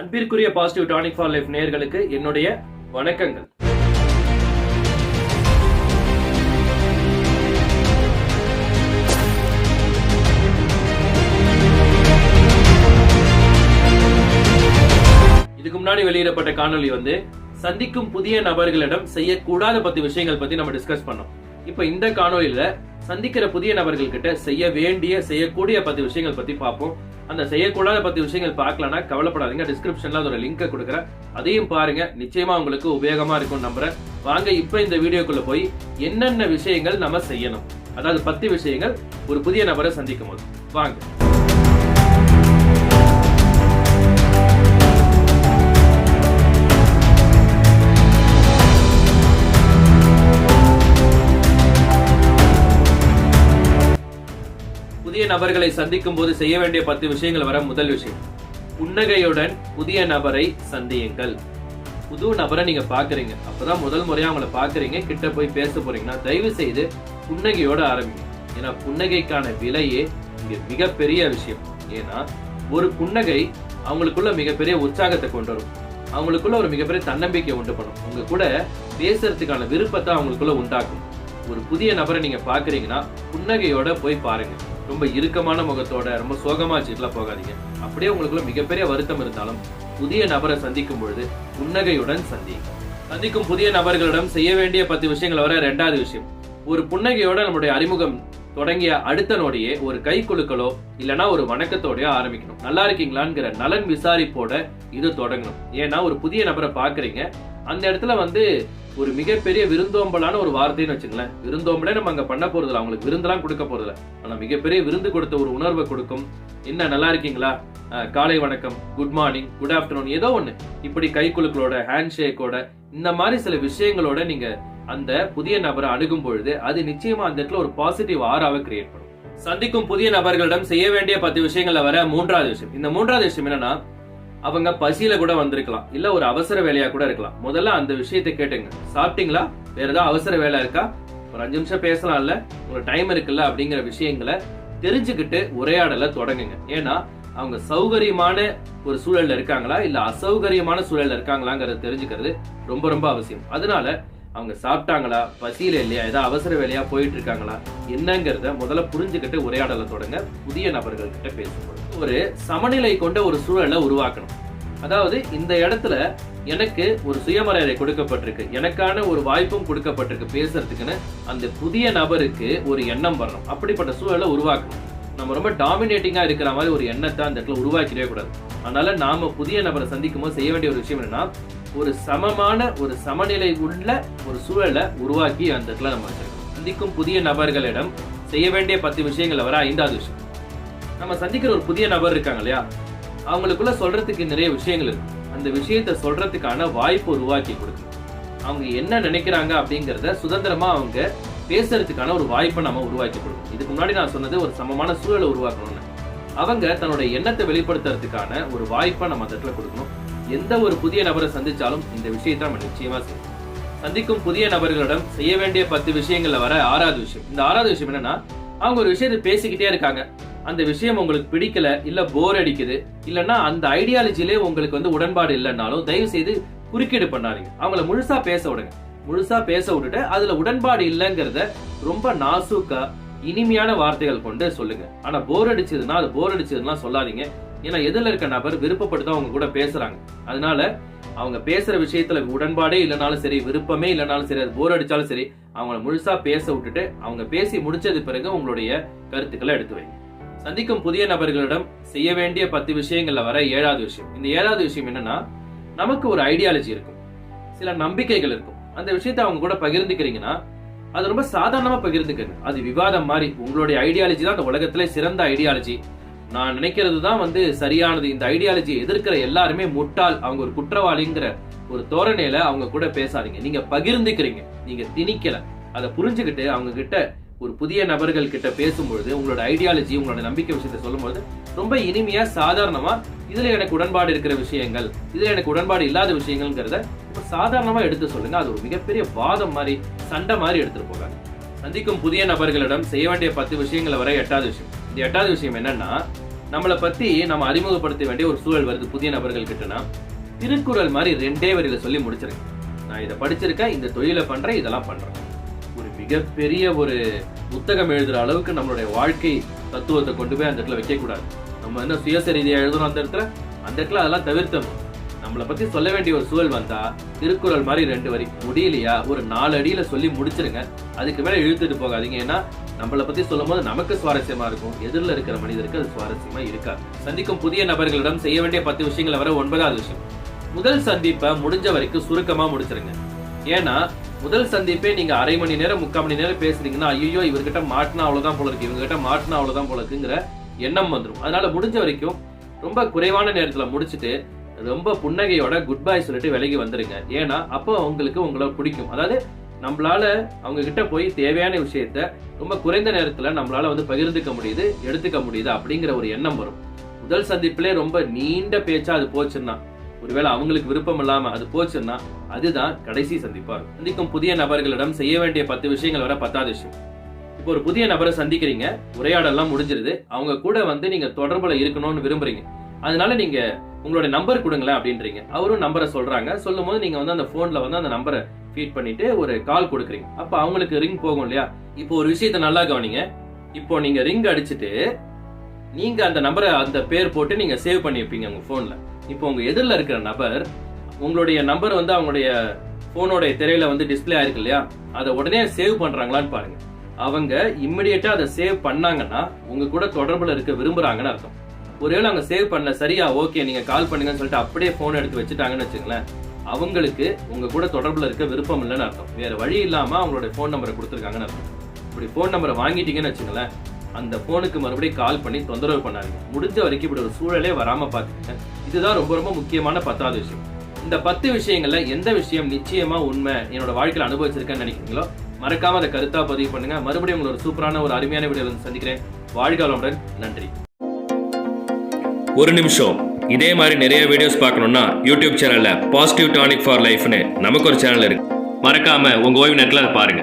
அன்பிற்குரிய positive tonic for life நேர்களுக்கு என்னுடைய வணக்கங்கள். இதுக்கு முன்னாடி வெளியிடப்பட்ட காணொலி வந்து சந்திக்கும் புதிய நபர்களிடம் செய்யக்கூடாத பத்து விஷயங்கள் பத்தி நம்ம டிஸ்கஸ் பண்ணோம். இப்போ இந்த காணொலியில சந்திக்கிற புதிய நபர்கள் கிட்ட செய்ய வேண்டிய செய்யக்கூடிய பத்து விஷயங்கள் பத்தி பார்ப்போம். அந்த செய்யக்கூடாத பத்து விஷயங்கள் பார்க்கலனா கவலைப்படாதீங்க. டிஸ்கிரிப்ஷன்ல அதோட லிங்கை கொடுக்குறேன். அதையும் பாருங்க. நிச்சயமா உங்களுக்கு உபயோகமா இருக்கும் நம்புறேன். வாங்க இப்போ இந்த வீடியோக்குள்ள போய் என்னென்ன விஷயங்கள் நம்ம செய்யணும்? அதாவது பத்து விஷயங்கள் ஒரு புதிய நபரை சந்திக்கும் போது வாங்க. புதிய நபர்களை சந்திக்கும் போது செய்ய வேண்டிய பத்து விஷயங்கள் வர முதல் விஷயம். புன்னகையுடன் புதிய நபரை சந்தியுங்கள். புது நபரை நீங்க பாக்குறீங்க. அப்பதான் முதல் முறையா அவங்கள பாக்குறீங்க. கிட்ட போய் பேச போறீங்கன்னா தயவு செய்து புன்னகையோட ஆரம்பிங்க. ஏன்னா புன்னகைக்கான விலையே இங்க மிகப்பெரிய விஷயம். ஏன்னா ஒரு புன்னகை அவங்களுக்குள்ள மிகப்பெரிய உற்சாகத்தை கொண்டு வரும். அவங்களுக்குள்ள ஒரு மிகப்பெரிய தன்னம்பிக்கை உண்டு பண்ணும். உங்க கூட பேசுறதுக்கான விருப்பத்தை அவங்களுக்குள்ள உண்டாக்கும். ஒரு புதிய நபரை நீங்க பாக்குறீங்கன்னா புன்னகையோட போய் பாருங்க. ரொம்ப இறுக்கமான முகத்தோட ரொம்ப சோகமா வச்சுட்டுலாம் போகாதீங்க. அப்படியே உங்களுக்குள்ள மிகப்பெரிய வருத்தம் இருந்தாலும் புதிய நபரை சந்திக்கும் பொழுது புன்னகையுடன் சந்திங்க சந்திக்கும் புதிய நபர்களிடம் செய்ய வேண்டிய பத்து விஷயங்கள் வர ரெண்டாவது விஷயம். ஒரு புன்னகையோட நம்மளுடைய அறிமுகம் தொடங்கிய அடுத்த நோடியே ஒரு கை குழுக்களோ இல்லைன்னா ஒரு வணக்கத்தோடையோ ஆரம்பிக்கணும். நல்லா இருக்கீங்களாங்கிற நலன் விசாரிப்போட இது தொடங்கணும். ஏன்னா ஒரு புதிய நபரை பாக்குறீங்க அந்த இடத்துல வந்து ஒரு மிகப்பெரிய விருந்தோம்பலான ஒரு வார்த்தைன்னு வச்சுங்களேன் விருந்தோம்பலே நம்ம அங்க பண்ண போறதில்ல. அவங்களுக்கு விருந்தெல்லாம் கொடுக்க போறதில்ல. ஆனா மிகப்பெரிய விருந்து கொடுத்த ஒரு உணர்வை கொடுக்கும். என்ன நல்லா இருக்கீங்களா? காலை வணக்கம் குட் மார்னிங் குட் ஆஃப்டர்நூன் ஏதோ ஒண்ணு. இப்படி கை ஹேண்ட் ஷேக்கோட இந்த மாதிரி சில விஷயங்களோட நீங்க அந்த புதிய நபரை அணுகும் பொழுது அது நிச்சயமா அந்த இடத்துல ஒரு பாசிட்டிவ் ஆறாவை கிரியேட் பண்ணும். சந்திக்கும் புதிய நபர்களிடம் செய்ய வேண்டிய பத்து விஷயங்கள்ல வர மூன்றாவது விஷயம். இந்த மூன்றாவது விஷயம் என்னன்னா அவங்க பசியில கூட வந்திருக்கலாம். இல்ல ஒரு அவசர வேலையா கூட இருக்கலாம். முதல்ல அந்த விஷயத்தை கேட்டுங்க. சாப்பிட்டீங்களா? வேற ஏதாவது அவசர வேலை இருக்கா? ஒரு அஞ்சு நிமிஷம் பேசலாம்ல. ஒரு டைம் இருக்குல்ல அப்படிங்கிற விஷயங்களை தெரிஞ்சுக்கிட்டு உரையாடல தொடங்குங்க. ஏன்னா அவங்க சௌகரியமான ஒரு சூழல்ல இருக்காங்களா? இல்ல அசௌகரியமான சூழல்ல இருக்காங்களாங்கிறத தெரிஞ்சுக்கிறது ரொம்ப ரொம்ப அவசியம். அதனால அவங்க சாப்பிட்டாங்களா? பசியில இல்லையா? ஏதாவது அவசர வேலையா போயிட்டு இருக்காங்களா என்னங்கிறத முதல்ல புரிஞ்சுக்கிட்டு உரையாடலை தொடங்க புதிய நபர்கள் கிட்ட பேசணும் ஒரு சமநிலை கொண்ட ஒரு சூழலை உருவாக்கணும். அதாவது இந்த இடத்துல எனக்கு ஒரு சுயமரியாதை கொடுக்கப்பட்டிருக்கு. எனக்கான ஒரு வாய்ப்பும் கொடுக்கப்பட்டிருக்கு பேசுறதுக்குன்னு அந்த புதிய நபருக்கு ஒரு எண்ணம் வரணும். அப்படிப்பட்ட சூழலை உருவாக்கணும். நம்ம ரொம்ப டாமினேட்டிங்கா இருக்கிற மாதிரி ஒரு எண்ணத்தை அந்த இடத்துல உருவாக்கிடவே கூடாது. அதனால நாம புதிய நபரை சந்திக்கும் போது செய்ய வேண்டிய ஒரு விஷயம் என்னன்னா ஒரு சமமான ஒரு சமநிலை உள்ள ஒரு சூழலை உருவாக்கி அந்த இடத்துல நம்ம வச்சிருக்கோம். சந்திக்கும் புதிய நபர்களிடம் செய்ய வேண்டிய பத்து விஷயங்களை வர ஐந்தாவது விஷயம். நம்ம சந்திக்கிற ஒரு புதிய நபர் இருக்காங்க இல்லையா? அவங்களுக்குள்ள சொல்றதுக்கு நிறைய விஷயங்கள் இருக்கு. அந்த விஷயத்தை சொல்றதுக்கான வாய்ப்பு உருவாக்கி கொடுக்கும். அவங்க என்ன நினைக்கிறாங்க அப்படிங்கிறத சுதந்திரமா அவங்க பேசுறதுக்கான ஒரு வாய்ப்பை நம்ம உருவாக்கி கொடுக்கணும் இதுக்கு முன்னாடி நான் சொன்னது ஒரு சமமான சூழலை உருவாக்கணும்னு. அவங்க தன்னுடைய எண்ணத்தை வெளிப்படுத்துறதுக்கான ஒரு வாய்ப்பை நம்ம அந்த இடத்துல கொடுக்கணும். எந்த ஒரு புதிய நபரை சந்திச்சாலும் இந்த விஷயத்தை நம்ம நிச்சயமா செய்யணும். சந்திக்கும் புதிய நபர்களிடம் செய்ய வேண்டிய பத்து விஷயங்கள்ல வர ஆறாவது விஷயம். இந்த ஆறாவது விஷயம் என்னன்னா அவங்க ஒரு விஷயத்தை பேசிக்கிட்டே இருக்காங்க. அந்த விஷயம் உங்களுக்கு பிடிக்கல இல்ல போர் அடிக்குது இல்லைன்னா அந்த ஐடியாலஜிலே உங்களுக்கு வந்து உடன்பாடு இல்லைன்னாலும் தயவு செய்து குறுக்கீடு பண்ணாதீங்க. அவங்கள முழுசா பேச விடுங்க. முழுசா பேச விட்டுட்டு அதுல உடன்பாடு இல்லைங்கிறத ரொம்ப நாசூக்கா இனிமையான வார்த்தைகள் கொண்டு சொல்லுங்க. ஆனா போர் அடிச்சதுன்னா அது போர் அடிச்சதுன்னா சொல்லாதீங்க. ஏன்னா எதில் இருக்க நபர் விருப்பப்பட்டு தான் அவங்க கூட பேசுறாங்க. அதனால அவங்க பேசுற விஷயத்துல உடன்பாடே இல்லைனாலும் சரி விருப்பமே இல்லைனாலும் சரி அது போர் அடிச்சாலும் சரி அவங்கள முழுசா பேச விட்டுட்டு அவங்க பேசி முடிச்சது பிறகு உங்களுடைய கருத்துக்களை எடுத்து வைங்க. சந்திக்கும் புதிய நபர்களிடம் செய்ய வேண்டிய பத்து விஷயங்கள்ல வர ஏழாவது விஷயம். இந்த ஏழாவது விஷயம் என்னன்னா நமக்கு ஒரு ஐடியாலஜி இருக்கும். சில நம்பிக்கைகள் இருக்கும். அந்த விஷயத்த அவங்க கூட பகிர்ந்துக்கிறீங்கன்னா அது ரொம்ப சாதாரணமா பகிர்ந்துக்கங்க அது விவாதம் மாதிரி. உங்களுடைய ஐடியாலஜி தான் அந்த உலகத்திலே சிறந்த ஐடியாலஜி நான் நினைக்கிறது தான் வந்து சரியானது. இந்த ஐடியாலஜி எதிர்க்கிற எல்லாருமே முட்டாள். அவங்க ஒரு குற்றவாளிங்கிற ஒரு தோரணையில அவங்க கூட பேசாதீங்க. நீங்க பகிர்ந்துக்கிறீங்க. நீங்க திணிக்கல. அதை புரிஞ்சுக்கிட்டு அவங்க கிட்ட ஒரு புதிய நபர்கள் கிட்ட பேசும்பொழுது உங்களோட ஐடியாலஜி உங்களோட நம்பிக்கை விஷயத்தை சொல்லும்போது ரொம்ப இனிமையா சாதாரணமா இதுல எனக்கு உடன்பாடு இருக்கிற விஷயங்கள் இதுல எனக்கு உடன்பாடு இல்லாத விஷயங்கள்ங்கிறத ரொம்ப சாதாரணமா எடுத்து சொல்லுங்க. அது ஒரு மிகப்பெரிய வாதம் மாதிரி சண்டை மாதிரி எடுத்துட்டு போகாது. சந்திக்கும் புதிய நபர்களிடம் செய்ய வேண்டிய பத்து விஷயங்களை வர எட்டாவது விஷயம். இந்த எட்டாவது விஷயம் என்னன்னா நம்மளை பத்தி நம்ம அறிமுகப்படுத்த வேண்டிய ஒரு சூழல் வருது புதிய நபர்கள் கிட்டனா திருக்குறள் மாதிரி ரெண்டே வரியில சொல்லி முடிச்சிருக்கேன் நான் இதை படிச்சிருக்கேன் இந்த தொழிலை பண்றேன் இதெல்லாம் பண்றேன். ஒரு மிகப்பெரிய ஒரு புத்தகம் எழுதுற அளவுக்கு நம்மளுடைய வாழ்க்கை தத்துவத்தை கொண்டு போய் அந்த இடத்துல வைக்கக்கூடாது. நம்ம என்ன சுயச ரீதியா எழுதுறோம் அந்த இடத்துல? அந்த இடத்துல அதெல்லாம் தவிர்த்தணும். நம்மளை பத்தி சொல்ல வேண்டிய ஒரு சூழல் வந்தா திருக்குறள் மாதிரி ரெண்டு வரி. முடியலையா? ஒரு நாலு அடியில் சொல்லி முடிச்சிருங்க. அதுக்கு மேல இழுத்துட்டு போகாதீங்க. ஏன்னா நம்மளை பத்தி சொல்லும் போது நமக்கு சுவாரஸ்யமா இருக்கும். எதிரில் இருக்கிற மனிதருக்கு அது சுவாரஸ்யமா இருக்காது. சந்திக்கும் புதிய நபர்களிடம் செய்ய வேண்டிய பத்து விஷயங்களை வர ஒன்பதாவது விஷயம். முதல் சந்திப்பை முடிஞ்ச வரைக்கும் சுருக்கமா முடிச்சிருங்க. ஏன்னா முதல் சந்திப்பே நீங்க அரை மணி நேரம் முக்கால் மணி நேரம் பேசுறீங்கன்னா ஐயோ இவர்கிட்ட மாட்டினா அவ்வளவுதான் போல இருக்கு இவங்ககிட்ட மாட்டினா அவ்வளவுதான் போல இருக்குங்கிற எண்ணம் வந்துடும் அதனால முடிஞ்ச வரைக்கும் ரொம்ப குறைவான நேரத்துல முடிச்சுட்டு ரொம்ப புன்னகையோட குட் பாய் சொல்லிட்டு விலகி வந்துருங்க. ஏன்னா அப்போ அவங்களுக்கு உங்களை பிடிக்கும். அதாவது நம்மளால அவங்க கிட்ட போய் தேவையான விஷயத்த ரொம்ப குறைந்த நேரத்துல நம்மளால வந்து பகிர்ந்துக்க முடியுது எடுத்துக்க முடியுது அப்படிங்கிற ஒரு எண்ணம் வரும். முதல் சந்திப்பிலே ரொம்ப நீண்ட பேச்சா அது போச்சுன்னா ஒருவேளை அவங்களுக்கு விருப்பம் இல்லாம அது போச்சுன்னா அதுதான் கடைசி சந்திப்பார் இருக்கும். சந்திக்கும் புதிய நபர்களிடம் செய்ய வேண்டிய பத்து விஷயங்கள் வர பத்தாவது விஷயம். இப்போ ஒரு புதிய நபரை சந்திக்கிறீங்க உரையாடலாம் முடிஞ்சிருது. அவங்க கூட வந்து நீங்க தொடர்புல இருக்கணும்னு விரும்புறீங்க. அதனால நீங்க உங்களுடைய நம்பர் கொடுங்களேன் அப்படின்றீங்க. அவரும் நம்பரை சொல்றாங்க. சொல்லும் போது நீங்க வந்து அந்த போன்ல வந்து அந்த நம்பரை ஃபீட் பண்ணிட்டு ஒரு கால் கொடுக்குறீங்க. அப்ப அவங்களுக்கு ரிங் போகும் இல்லையா? இப்போ ஒரு விஷயத்த நல்லா கவனிங்க. இப்போ நீங்க ரிங் அடிச்சுட்டு நீங்கள் அந்த நம்பரை அந்த பேர் போட்டு நீங்கள் சேவ் பண்ணி வைப்பீங்க உங்கள் ஃபோனில் இப்போ உங்கள் எதிரில் இருக்கிற நபர் உங்களுடைய நம்பர் வந்து அவங்களுடைய ஃபோனோடைய திரையில வந்து டிஸ்ப்ளே ஆயிருக்கு இல்லையா? அதை உடனே சேவ் பண்ணுறாங்களான்னு பாருங்க. அவங்க இம்மிடியட்டா அதை சேவ் பண்ணாங்கன்னா உங்க கூட தொடர்புல இருக்க விரும்புறாங்கன்னு அர்த்தம். ஒருவேளை அவங்க சேவ் பண்ணல சரியா ஓகே நீங்க கால் பண்ணுங்கன்னு சொல்லிட்டு அப்படியே போன் எடுத்து வச்சுட்டாங்கன்னு வச்சுங்களேன் அவங்களுக்கு உங்க கூட தொடர்புல இருக்க விருப்பம் இல்லைன்னு அர்த்தம். வேற வழி இல்லாம அவங்களுடைய ஃபோன் நம்பரை கொடுத்துருக்காங்கன்னு அர்த்தம். இப்படி ஃபோன் நம்பரை வாங்கிட்டீங்கன்னு வச்சுங்களேன் அந்த ஃபோனுக்கு மறுபடியும் கால் பண்ணி தொந்தரவு பண்ணாதீங்க. முடிஞ்ச வரைக்கும் இப்படி ஒரு சூழலே வராமல் பார்த்துங்க இதுதான் ரொம்ப ரொம்ப முக்கியமான பத்தாவது விஷயம். இந்த பத்து விஷயங்கள்ல எந்த விஷயம் நிச்சயமா உண்மை என்னோட வாழ்க்கையில் அனுபவிச்சிருக்கேன்னு நினைக்கிறீங்களோ மறக்காம அதை கருத்தா பதிவு பண்ணுங்க. மறுபடியும் உங்களோட சூப்பரான ஒரு அருமையான வீடியோ வந்து சந்திக்கிறேன். வாழ்க வளமுடன் நன்றி. ஒரு நிமிஷம். இதே மாதிரி நிறைய வீடியோஸ் பார்க்கணும்னா யூடியூப் சேனல்ல பாசிட்டிவ் டானிக் ஃபார் லைஃப்னு நமக்கு ஒரு சேனல் இருக்கு. மறக்காம உங்க ஓய்வு நேரத்தில் அதை பாருங்க.